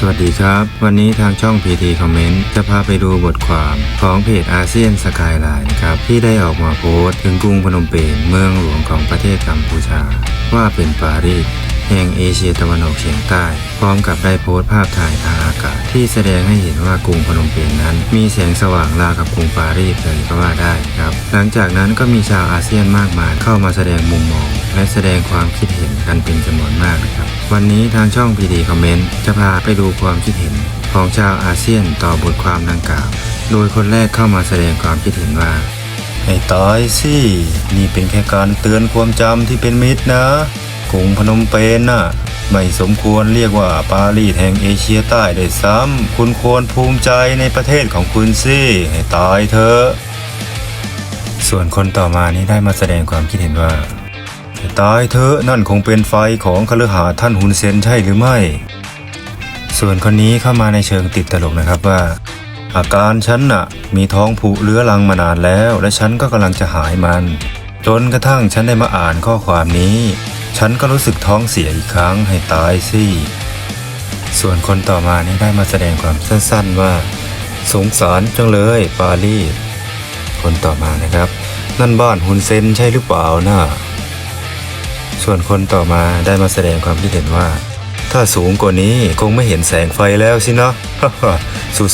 สวัสดีครับ วันนี้ทางช่อง PT Comment จะพาไปดูบทความของเพจอาเซียนสกายไลน์ครับ ที่ได้ออกมาโพสต์ถึงกรุงพนมเปญเมืองหลวงของประเทศกัมพูชา ว่าเป็นปารีส แห่งเอเชียตะวันออกเฉียงใต้ พร้อมกับได้โพสต์ภาพถ่ายทางอากาศ ที่แสดงให้เห็นว่ากรุงพนมเปญนนั้น มีแสงสว่างราวกับกรุงปารีสเลยก็ว่าได้ครับ หลังจากนั้นก็มีชาวอาเซียนมากมายเข้ามาแสดงมุมมอง และแสดงความคิดเห็นกันเป็นจำนวนมากนะครับวันนี้ทางช่อง PD Comment จะพาไปดูความคิดเห็น ของชาวอาเซียนต่อบทความดังกล่าว โดยคนแรกเข้ามาแสดงความคิดเห็นว่าให้ตายสิ นี่เป็นแค่การเตือนความจำที่เป็นมิตรนะ กรุงพนมเปญน่ะไม่สมควรเรียกว่าปารีสแห่งเอเชียใต้ได้ซ้ำคุณควรภูมิใจในประเทศของคุณสิให้ตายเถอะส่วนคนต่อมานี้ได้มาแสดงความคิดเห็นว่า ตายเถอะนั่นคงเป็นไฟของคฤหาท่านฮุนเซนใช่หรือไม่ ส่วนคนนี้เข้ามาในเชิงติดตลกนะครับว่า อาการฉันน่ะ มีท้องผูเรื้อรังมานานแล้ว และฉันก็กำลังจะหายมัน จนกระทั่งฉันได้มาอ่านข้อความนี้ ฉันก็รู้สึกท้องเสียอีกครั้งให้ตายสิ ส่วนคนต่อมานี้ได้มาแสดงความสั้นๆว่า สงสารจังเลยปารีสคนต่อมานะครับ นั่นบ้านฮุนเซนใช่หรือเปล่านะส่วนคนต่อมาได้มาแสดงความคิดเห็นว่า ถ้าสูงกว่านี้คงไม่เห็นแสงไฟแล้วสินะ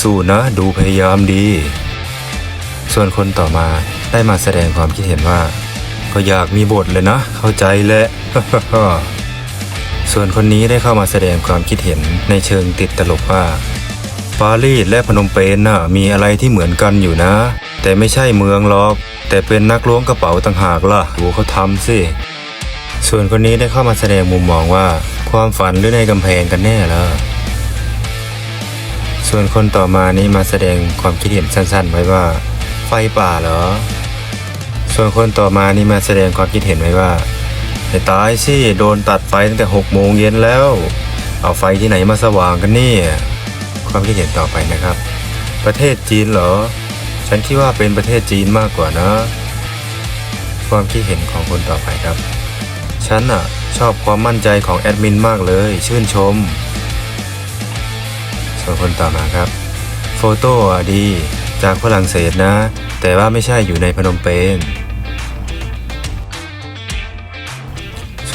สู้ๆนะ ดูพยายามดี ส่วนคนต่อมาได้มาแสดงความคิดเห็นว่า ก็อยากมีบทเลยนะ เข้าใจแหละ ส่วนคนนี้ได้เข้ามาแสดงความคิดเห็นในเชิงติดตลกว่าปารีสและพนมเปญน่ะมีอะไรที่เหมือนกันอยู่นะ แต่ไม่ใช่เมืองหรอก แต่เป็นนักล้วงกระเป๋าต่างหากล่ะดูเขาทำสิส่วนคนนี้ได้เข้ามาแสดงมุมมองว่า ความฝันหรือในกำแพงกันแน่ล่ะส่วนคนต่อมานี้มาแสดงความคิดเห็นสั้นๆ ไว้ว่า ไฟป่าเหรอ ส่วนคนต่อมานี่มาแสดงความคิดเห็นไว้ว่าให้ตายสิโดนตัดไฟตั้งแต่หกโมงเย็นแล้ว เอาไฟที่ไหนมาสว่างกันนี่ความคิดเห็นต่อไปนะครับ ประเทศจีนเหรอ ฉันคิดว่าเป็นประเทศจีนมากกว่านะ ความคิดเห็นของคนต่อไปครับ ฉันอะชอบความมั่นใจของแอดมินมากเลย ชื่นชม ส่วนคนต่อมาครับ โฟโต้อะดี จากฝรั่งเศสนะ แต่ว่าไม่ใช่อยู่ในพนมเปญ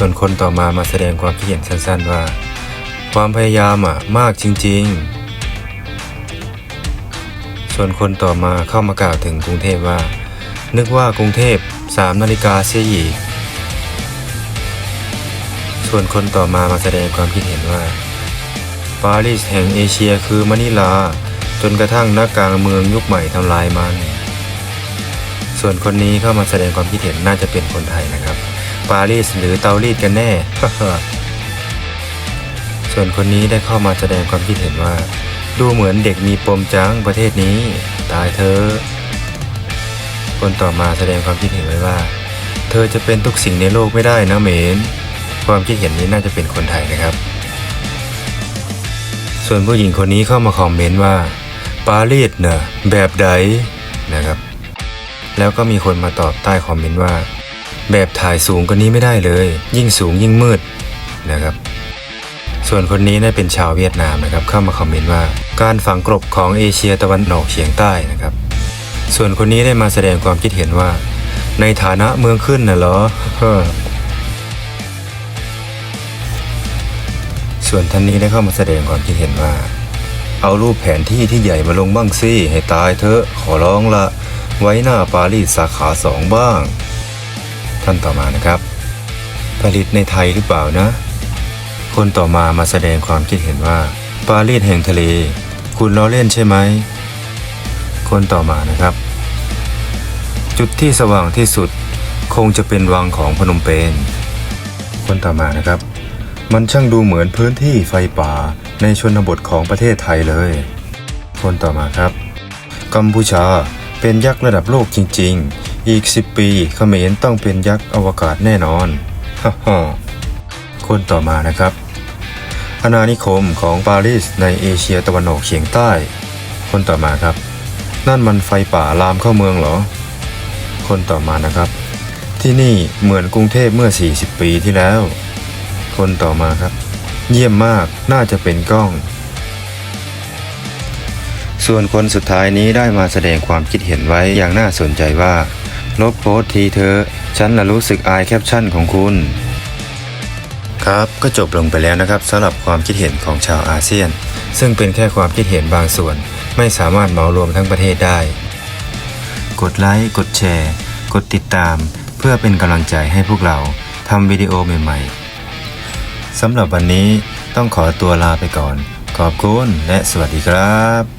ส่วนคนต่อมามาแสดงความคิดเห็นสั้นๆว่า ความพยายามอะมากจริง ๆ ส่วนคนต่อมาเข้ามากล่าวถึงกรุงเทพว่า นึกว่ากรุงเทพ3นาฬิกาเสียอีกส่วนคนต่อมามาแสดงความคิดเห็นว่า ปารีสแห่งเอเชียคือมะนิลา จนกระทั่งนักการเมืองยุคใหม่ทำลายมัน ส่วนคนนี้เข้ามาแสดงความคิดเห็นน่าจะเป็นคนไทยนะครับ ปารีสหรือเตารีดกันแน่ ส่วนคนนี้ได้เข้ามาแสดงความคิดเห็นว่า ดูเหมือนเด็กมีปมจังประเทศนี้ ตายเธอ คนต่อมาแสดงความคิดเห็นไว้ว่า เธอจะเป็นทุกสิ่งในโลกไม่ได้นะเหมน ความคิดเห็นนี้น่าจะเป็นคนไทยนะครับ ส่วนผู้หญิงคนนี้เข้ามาคอมเมนต์ว่า ปารีสเนอะแบบใดนะครับ แล้วก็มีคนมาตอบใต้คอมเมนต์ว่า แบบถ่ายสูงกว่านี้ไม่ได้เลย ยิ่งสูงยิ่งมืดนะครับ ส่วนคนนี้ได้เป็นชาวเวียดนามนะครับ เข้ามาคอมเมนต์ว่า การฝังกลบของเอเชียตะวันออกเฉียงใต้นะครับ ส่วนคนนี้ได้มาแสดงความคิดเห็นว่า ในฐานะเมืองขึ้นน่ะเหรอส่วนท่านนี้ได้เข้ามาแสดงความคิดเห็นว่า เอารูปแผนที่ที่ใหญ่มาลงบ้างสิให้ตายเถอะขอร้องละไว้หน้าปารีสสาขาสองบ้าง ท่านต่อมานะครับ ผลิตในไทยหรือเปล่านะ คนต่อมามาแสดงความคิดเห็นว่า ปารีสแห่งทะเล คุณล้อเล่นใช่ไหม คนต่อมานะครับ จุดที่สว่างที่สุดคงจะเป็นวังของพนมเปญคนต่อมานะครับ มันช่างดูเหมือนพื้นที่ไฟป่าในชนบทของประเทศไทยเลย คนต่อมาครับ กัมพูชาเป็นยักษ์ระดับโลกจริง ๆ อีก 10 ปีเขมรต้องเป็นยักษ์อวกาศแน่นอนฮ่าฮ่าคนต่อมานะครับ อาณานิคมของปารีสในเอเชียตะวันออกเฉียงใต้ คนต่อมาครับ นั่นมันไฟป่าลามเข้าเมืองเหรอ คนต่อมานะครับ ที่นี่เหมือนกรุงเทพเมื่อ 40 ปีที่แล้ว คนต่อมาครับ เยี่ยมมากน่าจะเป็นกล้อง ส่วนคนสุดท้ายนี้ได้มาแสดงความคิดเห็นไว้อย่างน่าสนใจว่า ลบโพสทีเธอ ฉันละรู้สึกอายแคปชั่นของคุณ ครับก็จบลงไปแล้วนะครับสำหรับความคิดเห็นของชาวอาเซียน ซึ่งเป็นแค่ความคิดเห็นบางส่วน ไม่สามารถเหมารวมทั้งประเทศได้ กดไลค์กดแชร์ กดติดตาม เพื่อเป็นกำลังใจให้พวกเราทำวิดีโอใหม่ๆสำหรับวันนี้ต้องขอตัวลาไปก่อน ขอบคุณและสวัสดีครับ